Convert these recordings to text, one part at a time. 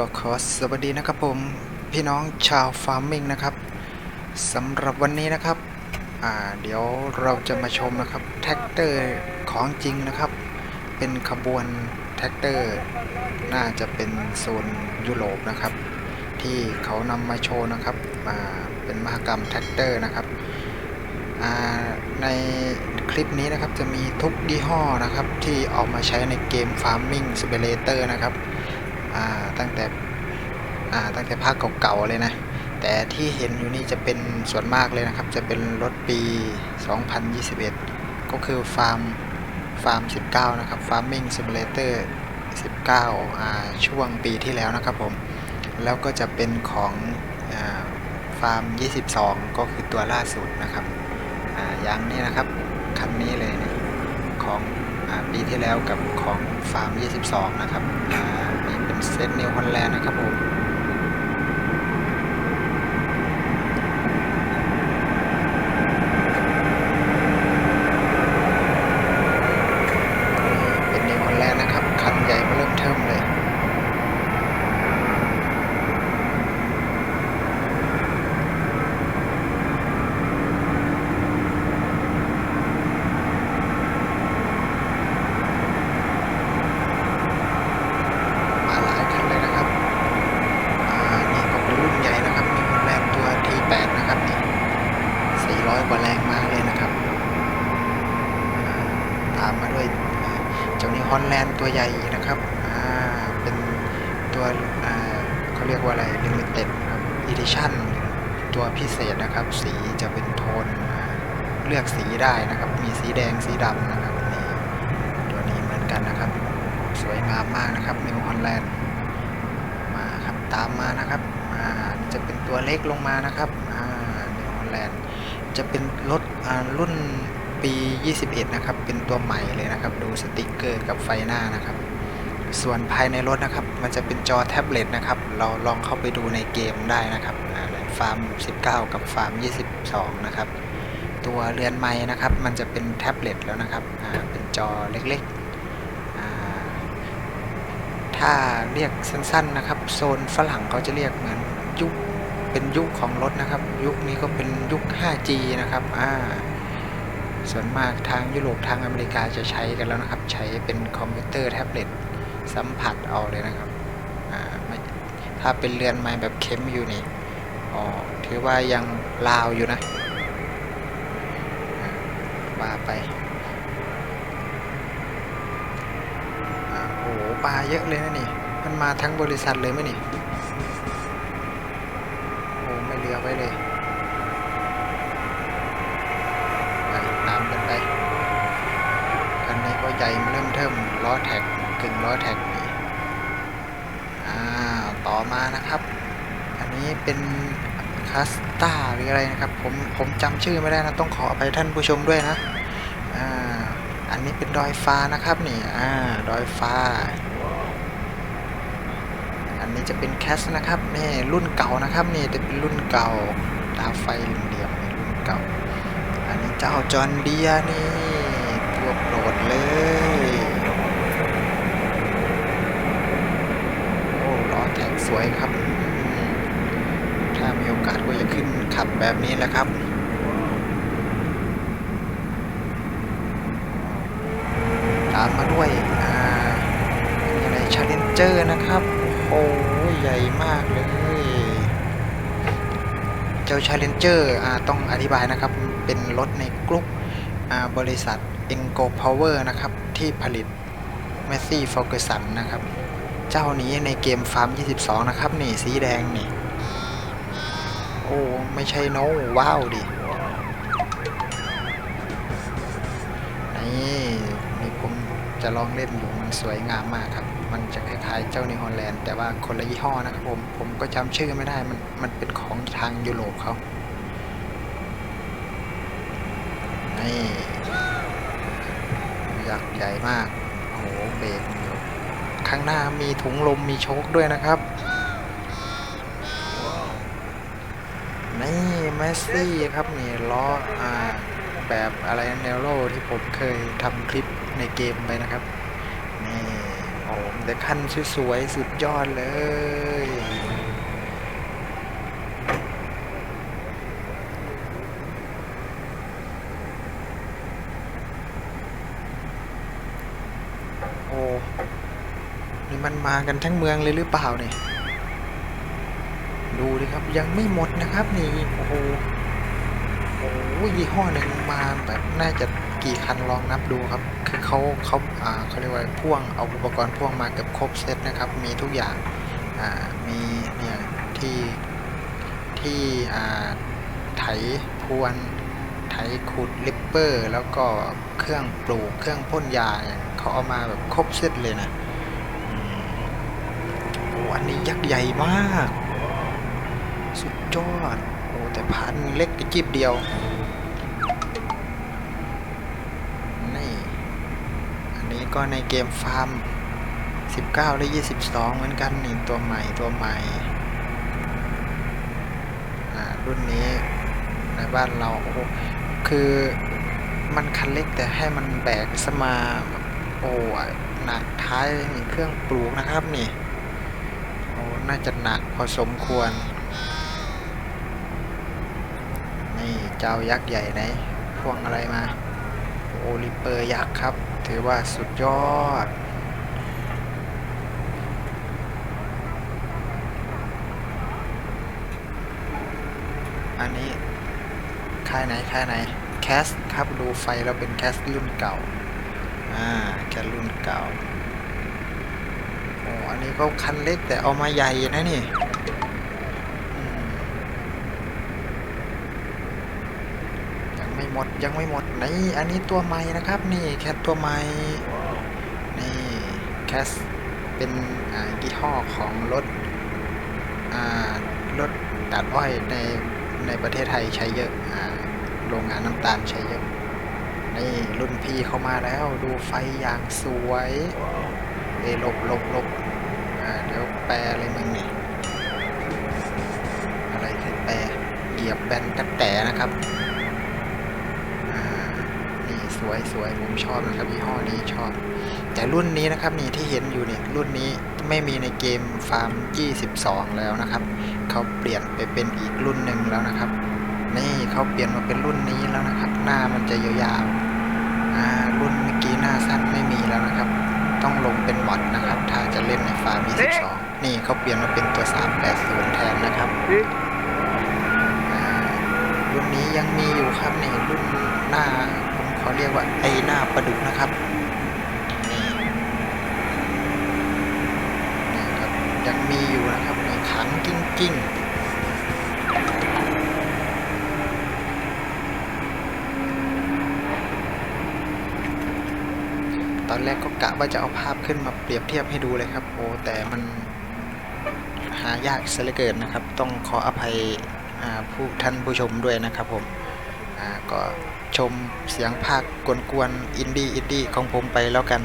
ก็ขอสวัสดีนะครับผมพี่น้องชาวฟาร์มมิงนะครับสำหรับวันนี้นะครับเดี๋ยวเราจะมาชมนะครับแท็กเตอร์ของจริงนะครับ เป็นขบวนแท็กเตอร์น่าจะเป็นโซนยุโรปนะครับ ที่เขานำมาโชว์นะครับอ่าเป็นมหกรรมแท็กเตอร์นะครับในคลิปนี้นะครับจะมีทุกยี่ห้อนะครับที่เอามาใช้ในเกม Farming Simulator นะครับ ตั้งแต่ตั้งแต่ภาคเก่าๆเลยนะ แต่ที่เห็นอยู่นี่จะเป็นส่วนมากเลยนะครับ จะเป็นรถปี 2021 ก็คือฟาร์มฟาร์ม 19 นะครับ Farming Simulator 19อ่าช่วงปีที่แล้วนะครับผม แล้วก็จะเป็นของอฟาร์ม 22 ก็คือตัวล่าสุดนะครับอย่างนี้นะครับ คันนี้เลยนี่ของอปีที่แล้วกับของฟาร์ม 22 นะครับ เป็นเซตนิวฮอลแลนด์นะครับผม เป็นนิวฮอลแลนด์นะครับ คันใหญ่มาเริ่มเทิมเลย มาหลายคันเลยนะครับ อ่า นี่ก็เป็นรุ่นใหญ่นะครับนิวฮอลแลนด์ตัว T8 นะครับนี่ 400 กว่าแรงม้าเลยนะครับ ตามมาด้วยเจ้านิวฮอลแลนด์ตัวใหญ่นะครับ เป็นตัวเขาเรียกว่าอะไร Limited ครับ Edition ตัวพิเศษนะครับ สีจะเป็นโทนเลือกสีได้นะครับ มีสีแดงสีดำนะครับนี่ตัวนี้เหมือนกันนะครับ สวยงามมากนะครับนิวฮอลแลนด์มาครับตามมานะครับจะเป็นตัวเล็กลงมานะครับอ่านิวฮอลแลนด์ จะเป็นรถรุ่นปี 21 นะครับ เป็นตัวใหม่เลยนะครับ ดูสติกเกอร์กับไฟหน้านะครับ ส่วนภายในรถนะครับ มันจะเป็นจอแท็บเล็ตนะครับ เราลองเข้าไปดูในเกมได้นะครับฟาร์ม 19 กับฟาร์ม 22 นะครับ ตัวเรือนไม้นะครับ มันจะเป็นแท็บเล็ตแล้วนะครับ เป็นจอเล็กๆ ถ้าเรียกสั้นๆนะครับ โซนฝรั่งเขาจะเรียกเหมือนยุค เป็นยุคของรถนะครับ ยุคนี้ก็เป็นยุค 5G นะครับอ่าส่วนมากทางยุโรปทางอเมริกาจะใช้กันแล้วนะครับ ใช้เป็นคอมพิวเตอร์แท็บเล็ตสัมผัสเอาเลยนะครับอ่าถ้าเป็นเรือนไม้แบบเข็มอยู่นี่อ๋อถือว่ายังลาวอยู่นะอ่าว่าไปอโอ้โหปลาเยอะเลยนะนี่ มันมาทั้งบริษัทเลยไหมนี่ โอ้ ไม่เลือไว้เลยไปตามกันไปคันนี้ก็ใหญ่มาเริ่มเทิมล้อแท็กกึ่งล้อแท็กนี่อ่าต่อมานะครับ อันนี้เป็นคัสตาหรืออะไรนะครับ ผมผมจำชื่อไม่ได้นะต้องขออภัยท่านผู้ชมด้วยนะอ่าอันนี้เป็นดอยฟ้านะครับนี่อ่าดอยฟ้า นี้จะเป็นแคสนะครับนี่รุ่นเก่านะครับนี่จะเป็นรุ่นเก่าตาไฟเหลี่ยมรุ่นเก่า อันนี้เจ้าจอห์นเดียนี่ตัวโปรดเลยโอ้ล้อแท็กสวยครับ ถ้ามีโอกาสก็จะขึ้นขับแบบนี้แหละครับตามมาด้วยอ่ามีอะไรชาเลนเจอร์นะครับ โอ้ใหญ่มากเลย เจ้าชาเลนเจอร์อ่าต้องอธิบายนะครับ เป็นรถในกลุ่มบริษัท e n g o Power นะครับ ที่ผลิต m e s s i Ferguson นะครับ เจ้านี้ในเกมฟาร์ม 22 นะครับ นี่ สีแดงนี่ โอ้ ไม่ใช่น้ว้าวดิ จะลองเล่นอยู่มันสวยงามมากครับ มันจะคล้ายๆเจ้านิฮอลแลนด์แต่ว่าคนละยี่ห้อนะครับผมผมก็จำชื่อไม่ได้มันมันเป็นของทางยุโรปเขานี่ยักษ์ใหญ่มากโอ้โหเบรกข้างหน้ามีถุงลมมีโชคด้วยนะครับนี่แมสซี่ครับนี่ล้ออ่าแบบอะไรเนโรที่ผมเคยทำคลิป ในเกมไปนะครับ นี่โอ้แต่คันสวยๆสุดยอดเลย โอ้นี่มันมากันทั้งเมืองเลยหรือเปล่าเนี่ยดูดิครับยังไม่หมดนะครับนี่โอ้โหโอ้โหยี่ห้อหนึ่งมาแบบน่าจะ กี่คันลองนับดูครับ คือเขาเขาอ่าเขาเรียกว่าพ่วงเอาอุปกรณ์พ่วงมาเกือบครบเซตนะครับ มีทุกอย่างอ่ามีเนี่ยที่ที่อ่าไถพรวนไถขุดลิปเปอร์ แล้วก็เครื่องปลูกเครื่องพ่นยาเขาเอามาแบบครบเซตเลยนะอืมโอ้อันนี้ยักษ์ใหญ่มาก สุดยอดโอ้แต่พันเล็กกระจิบเดียว นี่ อันนี้ ก็ในเกมฟาร์ม 19และ22 เหมือนกันนี่ตัวใหม่ตัวใหม่รุ่นนี้ในบ้านเราโอ้คือมันคันเล็กแต่ให้มันแบกสมาโอ้หนักท้ายนี่เครื่องปลูกนะครับนี่โอ้น่าจะหนักพอสมควร นี่เจ้ายักษ์ใหญ่ไหนพ่วงอะไรมา โอลิเปอร์ยักษ์ครับ ถือว่าสุดยอด อันนี้ ค่ายไหน ค่ายไหน แคสครับดูไฟแล้วเป็นแคสรุ่นเก่า อ่า แคสรุ่นเก่า โอ้ อันนี้ก็คันเล็กแต่เอามาใหญ่นะนี่อืมยังไม่ หมดยังไม่หมดนี่อันนี้ตัวใหม่นะครับ นี่แคสตัวใหม่นี่แคสเป็นอ่ายี่ห้อของรถรถตัดอ้อยในในประเทศไทยใช้เยอะโรงงานน้ำตาลใช้เยอะนี่รุ่นพี่เข้ามาแล้วดูไฟอย่างสวยเอยลบลบลบเดี๋ยวแปลอะไรมึงนี่อะไรคือแปลเหยียบแบนตักแต่นะครับ วยสวยผมชอบนะครับยี่ห้อนี้ชอบ แต่รุ่นนี้นะครับนี่ที่เห็นอยู่เนี่ยรุ่นนี้ไม่มีในเกมฟาร์ม 22 แล้วนะครับเขาเปลี่ยนไปเป็นอีกรุ่นหนึ่งแล้วนะครับ นี่เขาเปลี่ยนมาเป็นรุ่นนี้แล้วนะครับ หน้ามันจะยาวๆอ่ารุ่นเมื่อกี้หน้าสั้นไม่มีแล้วนะครับ ต้องลงเป็นมอดนะครับ ถ้าจะเล่นในฟาร์ม 22 นี่เขาเปลี่ยนมาเป็นตัว 380 แทนนะครับอ่ารุ่นนี้ยังมีอยู่ครับนี่รุ่น ว่าไอหน้าประดุกนะครับนี่นี่ครับยังมีอยู่นะครับนี่ขังจริงๆตอนแรกก็กะว่าจะเอาภาพขึ้นมาเปรียบเทียบให้ดูเลยครับโอ้แต่มันหายากเสียเหลือเกินนะครับ ต้องขออภัยผู้ท่านผู้ชมด้วยนะครับผม อ่าก็ชมเสียงภาคกวนๆอินดี้อินดี้ของผมไปแล้วกัน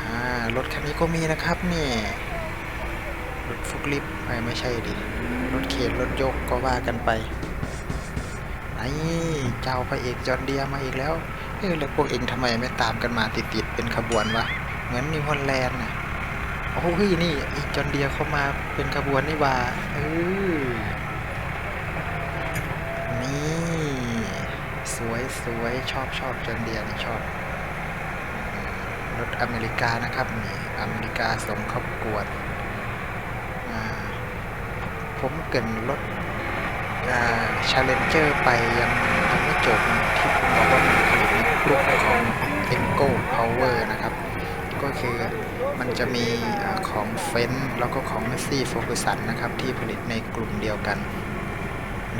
อ่ารถคันนี้ก็มีนะครับนี่รถฟุกลิฟไม่ไม่ใช่ดิรถเข็นรถยกก็ว่ากันไปไอ้เจ้าพระเอกจอห์นเดียมาอีกแล้วเออแล้วพวกเองทำไมไม่ตามกันมาติดๆเป็นขบวนวะเหมือนนิวฮอลแลนด์นะโอ้ยนี่ไอ้จอห์นเดียเขามาเป็นขบวนนี่ว่าเออ นี่ สวยสวยชอบชอบจนเดียนี่ชอบรถอเมริกานะครับนี่อเมริกาส่งเข้าประกวดผมเกินรถชาเลนเจอร์ไปยังยังไม่จบที่ผมบอกว่ามันผลิตในกลุ่มของ e n g o Power นะครับ ก็คือมันจะมีอาของเฟนแล้วก็ของ Messi Ferguson นะครับ ที่ผลิตในกลุ่มเดียวกัน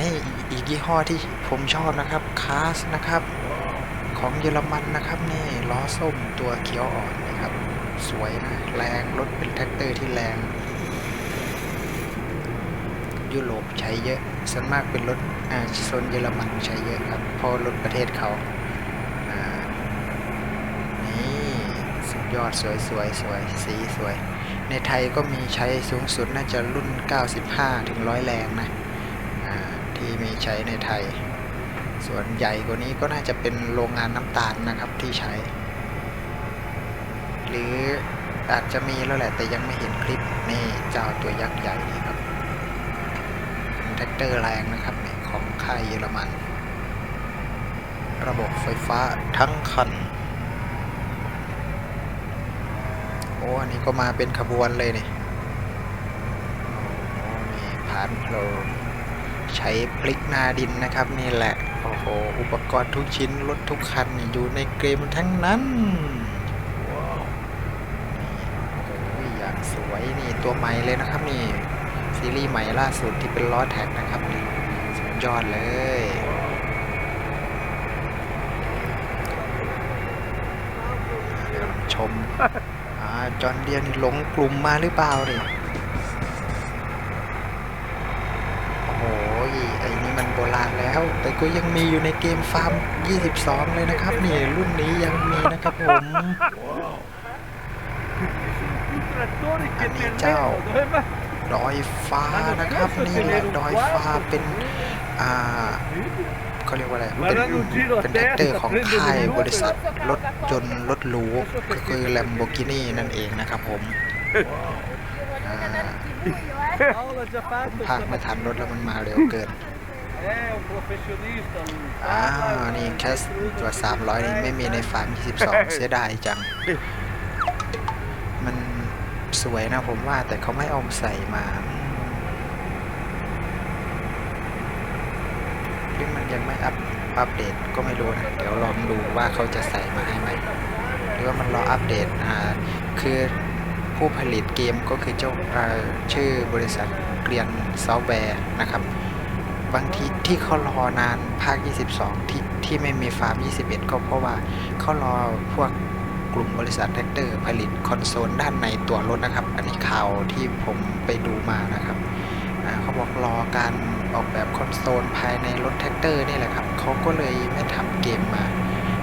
นี่อีกยี่ห้อที่ผมชอบนะครับคาสนะครับ ของเยอรมันนะครับนี่ล้อส้มตัวเขียวอ่อนนะครับ สวยนะแรงรถเป็นแท็กเตอร์ที่แรง ยุโรปใช้เยอะส่วนมากเป็นรถอ่าโซนเยอรมันใช้เยอะครับเพราะรถประเทศเขาอ่านี่สุดยอดสวยสวยสวยสีสวย ในไทยก็มีใช้สูงสุดน่าจะรุ่น 95 ถึง 100 แรงนะ ที่มีใช้ในไทย ส่วนใหญ่กว่านี้ก็น่าจะเป็นโรงงานน้ำตาลนะครับที่ใช้ หรืออาจจะมีแล้วแหละแต่ยังไม่เห็นคลิปนี่เจ้าตัวยักษ์ใหญ่นี่ครับเป็นแท็กเตอร์แรงนะครับของค่ายเยอรมัน ระบบไฟฟ้าทั้งคันโอ้อันนี้ก็มาเป็นขบวนเลยนี่ โอ้นี่ผ่านโผล่ ใช้พลิกนาดินนะครับนี่แหละ โอ้โห อุปกรณ์ทุกชิ้น รถทุกคันอยู่ในเกมทั้งนั้น ว้าวนี่โอ้โหอย่างสวยนี่ตัวใหม่เลยนะครับนี่ ซีรีส์ใหม่ล่าสุดที่เป็นล้อแท็กนะครับนี่สุดยอดเลยชมจอนเดียนี่หลงกลุ่มมาหรือเปล่าดิโอ้โห ไอ้นี่มันโบราณแล้ว แต่ก็ยังมีอยู่ในเกมฟาร์ม 22 เลยนะครับ นี่รุ่นนี้ยังมีนะครับผมอันนี้เจ้าดอยฟ้านะครับนี่แหละดอยฟ้าเป็นอ่าเขาเรียกว่าอะไรเป็นเป็นแอคเตอร์ของค่ายบริษัทรถยนต์รถหรูก็คือ Lamborghini นั่นเองนะครับผมอ่า ภาคไม่ทันรถแล้วมันมาเร็วเกิน อ้าว นี่แค่ตัว300 นี่ไม่มีในฟาร์ม 22 เสียดายจัง มันสวยนะผมว่าแต่เขาไม่เอาใส่มาหรือมันยังไม่อัปอัปเดตก็ไม่รู้นะ เดี๋ยวลองดูว่าเขาจะใส่มาให้ไหม หรือว่ามันรออัปเดตอ่าคือ ผู้ผลิตเกมก็คือเจ้าชื่อบริษัทเกรียนซอฟต์แวร์นะครับ บางทีที่เขารอนานภาค 22 ที่ที่ไม่มีฟาร์ม 21 ก็เพราะว่าเขารอพวกกลุ่มบริษัทแท็กเตอร์ผลิตคอนโซลด้านในตัวรถนะครับ อันนี้ข่าวที่ผมไปดูมานะครับเขาบอกรอการออกแบบคอนโซลภายในรถแท็กเตอร์นี่แหละครับเขาก็เลยไม่ทำเกมมา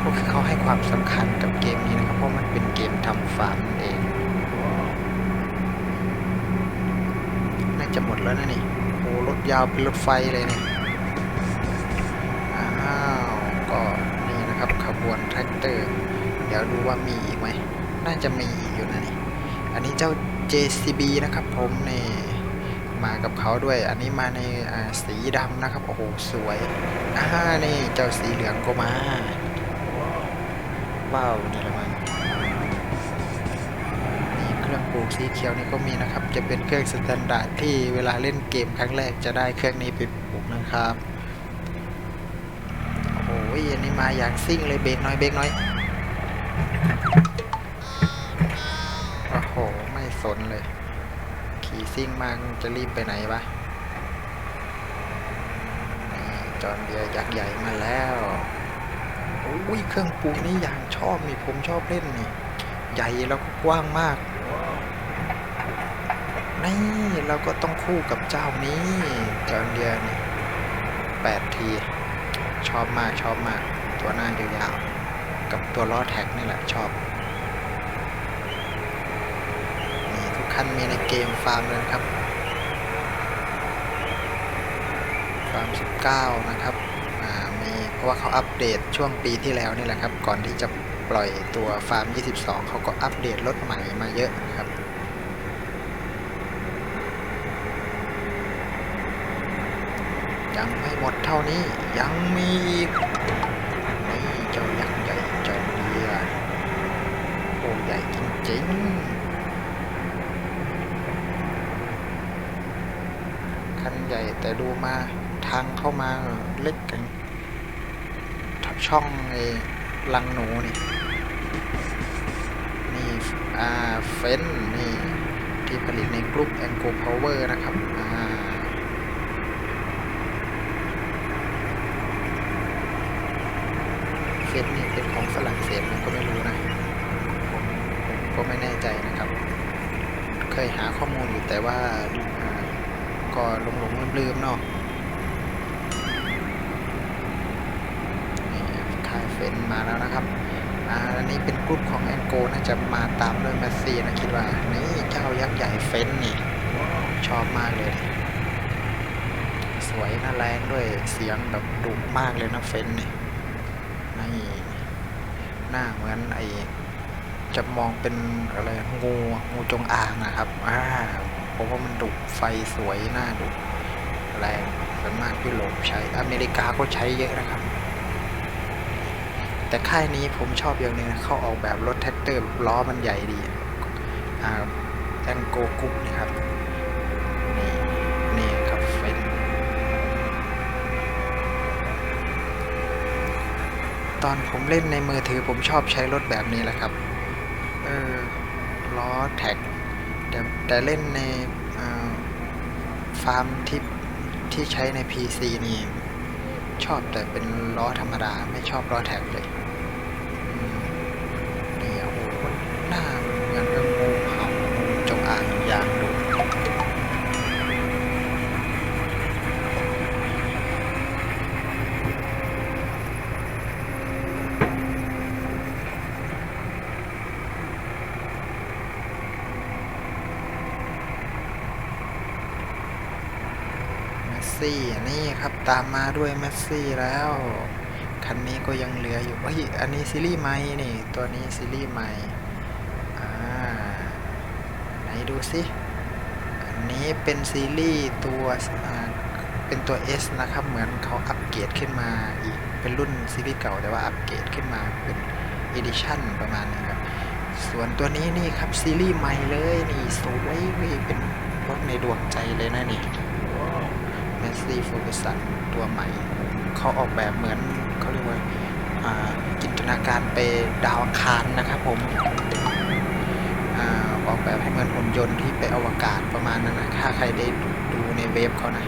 ก็คือเขาให้ความสำคัญกับเกมนี้นะครับ เพราะมันเป็นเกมทำฟาร์มเอง น่า จะหมดแล้วนะนี่โอ้รถยาวเป็นรถไฟเลยเนี่ยอ้าวก็นี่นะครับขบวนแทรกเตอร์ เดี๋ยวดูว่ามีอีกไหมน่าจะมีอยู่นะนี่อันนี้เจ้า JCB นะครับผมนี่มากับเขาด้วย อันนี้มาในสีดำนะครับ โอ้โห สวยอ่านี่เจ้าสีเหลืองก็มาว้าวนี่แหละมัน ปูกสีเขียวนี่ก็มีนะครับ จะเป็นเครื่องสแตนดาร์ดที่เวลาเล่นเกมครั้งแรกจะได้เครื่องนี้ไปปลูกนะครับโอ้โหอันนี้มาอย่างซิ่งเลยเบรกน้อยเบรกน้อยโอ้โหไม่สนเลย ขี่ซิ่งมาจะรีบไปไหนวะนี่จอนเดียยักษ์ใหญ่มาแล้วโอ้ยเครื่องปลูกนี่อย่างชอบนี่ผมชอบเล่นนี่ใหญ่แล้วก็กว้างมาก นี่เราก็ต้องคู่กับเจ้านี้จอนเดียนี่แปดที ชอบมากชอบมาก ตัวหน้ายาวๆกับตัวล้อแท็กนี่แหละชอบนี่ทุกคันมีในเกมฟาร์มเลยครับฟาร์ม19 นะครับมีเพราะว่าเขาอัปเดตช่วงปีที่แล้วนี่แหละครับ ก่อนที่จะปล่อยตัวฟาร์ม 22 เขาก็อัปเดตรถใหม่มาเยอะครับ ยังไม่หมดเท่านี้ยังมีอีกนี่เจ้ายักษ์ใหญ่จอมเดียโอ้ใหญ่จริงๆคันใหญ่แต่ดูมาทางเข้ามาเล็กกันทับช่องไอ้ลังหนูนี่นี่อ่าเฟนนี่ที่ผลิตในกลุ่ม a n g o Power นะครับอ่า เฟสนี่เป็นของฝรั่งเศสผมก็ไม่รู้นะผมผมก็ไม่แน่ใจนะครับ เคยหาข้อมูลอยู่ แต่ว่าก็หลงหลงลืมลืมๆเนาะนี่ค่ายเฟนมาแล้วนะครับอ่าอันนี้เป็นกลุ่มของแองโกน่าจะมาตามด้วยแมสซี่นะคิดว่า นี่เจ้ายักษ์ใหญ่เฟนนี่ ชอบมากเลย สวยน่าแรงด้วยเสียงแบบดุมากเลยนะเฟนนี่นี่หน้าเหมือนไอจะมองเป็นอะไรงูงูจงอางนะครับ อ่า เพราะว่ามันดุไฟสวยหน่าดุแรงส่วนมากยุโรปใช้อเมริกาก็ใช้เยอะนะครับ แต่ค่ายนี้ผมชอบอย่างหนึ่งนะเขาออกแบบรถแท็กเตอร์ล้อมันใหญ่ดีอ่าแองโกกุ๊กนะครับนี่นี่ครับเฟนตอนผมเล่นในมือถือผมชอบใช้รถแบบนี้แหละครับ เออล้อแท็ก แต่เล่นในฟาร์มที่ที่ใช้ใน PC นี่ ชอบแต่เป็นล้อธรรมดา ไม่ชอบล้อแท็กเลยอืมนี่โอ้โหมันหน้ามันเหมือนกับงูเห่างูจงอางยางดุ เมส ซี่ นี่ครับตามมาด้วยเมสซี่แล้ว คันนี้ก็ยังเหลืออยู่เฮ้ยอันนี้ซีรีส์ใหม่นี่ ตัวนี้ซีรีส์ใหม่อ่าไหนดูสิอันนี้เป็นซีรีส์ตัวเป็นตัว S นะครับ เหมือนเขาอัปเกรดขึ้นมาอีกเป็นรุ่นซีรีส์เก่าแต่ว่าอัปเกรดขึ้นมาเป็น Edition ประมาณนี้ครับส่วนตัวนี้นี่ครับซีรีส์ใหม่เลยนี่สวยว้ยเป็นรถในดวงใจเลยนะนี่ สซี่ฟูกสันตัวใหม่ เขาออกแบบเหมือนเขาเรียกว่าจินตนาการไปดาวอังคารนะครับผมอออกแบบให้เหมือนหุ่นยนต์ที่ไปอวกาศประมาณนั้นนะถ้าใครได้ดูในเว็บเขานะ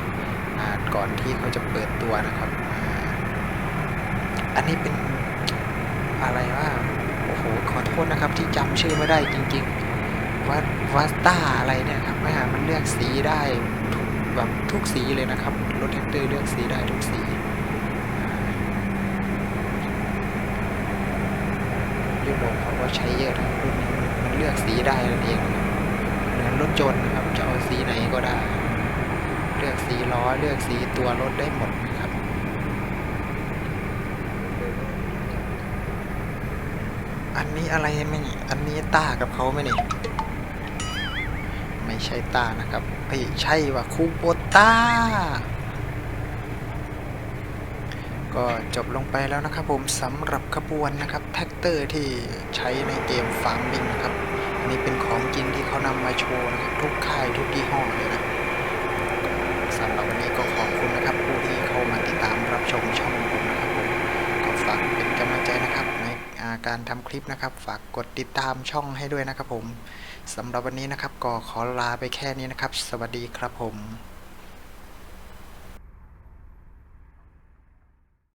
อ่าก่อนที่เขาจะเปิดตัวนะครับอ,อันนี้เป็นอะไรว่าโอ้โหขอโทษนะครับที่จำชื่อไม่ได้จริงๆวัดวัสต้าอะไรเนี่ยครับแม่มันเลือกสีได้ทุ แบบทุกสีเลยนะครับ รถแท็กเตอร์เลือกสีได้ทุกสียุโรปเขาก็ใช้เยอะนะรุ่นนี้มันเลือกสีได้นั่นเองเหมือนรถยนนะครับ จะเอาสีไหนก็ได้ เลือกสีล้อเลือกสีตัวรถได้หมดนะครับอันนี้อะไรไหมนี่อันนี้ต้ากับเขาไหมนี่ ไม่ใช่ตานะครับเอ้ยใช่ว่าคูโบต้าก็จบลงไปแล้วนะครับผมสำหรับขบวนนะครับแท็กเตอร์ที่ใช้ในเกมฟาร์มบิงนะครับอันนี้เป็นของจริงที่เขานำมาโชว์นะครับทุกค่ายทุกยี่ห้อเลยนะสำหรับวันนี้ก็ขอบคุณนะครับผู้ที่เข้ามาติดตามรับชมช่องผมนะครับผมก็ฝากเป็น การทำคลิปนะครับ ฝากกดติดตามช่องให้ด้วยนะครับผมสำหรับวันนี้นะครับก็ขอลาไปแค่นี้นะครับ สวัสดีครับผม